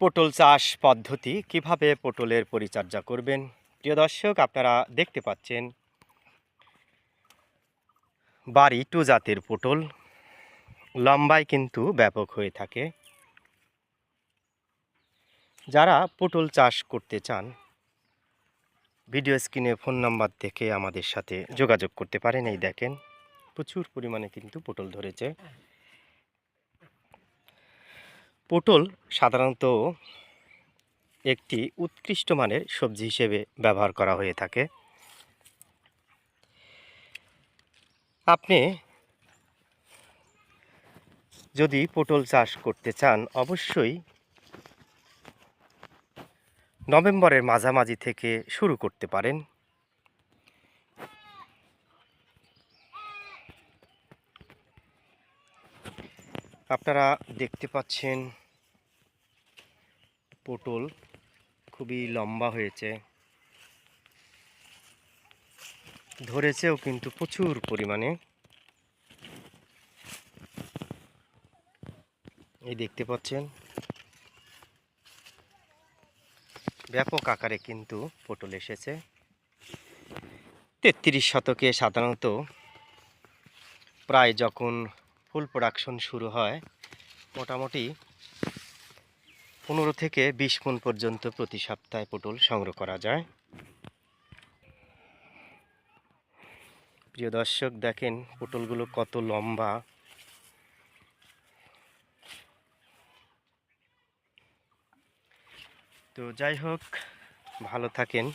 পটল চাষ পদ্ধতি কীভাবে পটলের পরিচর্যা করবেন? প্রিয় দর্শক, আপনারা দেখতে পাচ্ছেন বাড়ি টু জাতের পটল। লম্বায় কিন্তু ব্যাপক হয়ে থাকে। যারা পটল চাষ করতে চান, ভিডিও স্ক্রিনে ফোন নাম্বার থেকে আমাদের সাথে যোগাযোগ করতে পারেন। এই দেখেন, প্রচুর পরিমাণে কিন্তু পটল ধরেছে। পটল সাধারণত একটি উৎকৃষ্ট মানের সবজি হিসেবে ব্যবহার করা হয়ে থাকে। আপনি যদি পটল চাষ করতে চান, অবশ্যই নভেম্বরের মাঝামাঝি থেকে শুরু করতে পারেন। আপনারা দেখতে পাচ্ছেন পটল খুবই লম্বা হয়েছে। ধরেছেও কিন্তু প্রচুর পরিমাণে। এই দেখতে পাচ্ছেন। ব্যাপক আকারে কিন্তু পটল এসেছে। তেত্রিশ শতকে সাধারণত প্রায় যখন ফুল প্রোডাকশন শুরু হয় মোটামুটি পনেরো থেকে বিশ মন পর্যন্ত প্রতি সপ্তাহে পটল সংগ্রহ করা যায়। প্রিয় দর্শক, দেখেন পটলগুলো কত লম্বা। তো যাই হোক, ভালো থাকেন।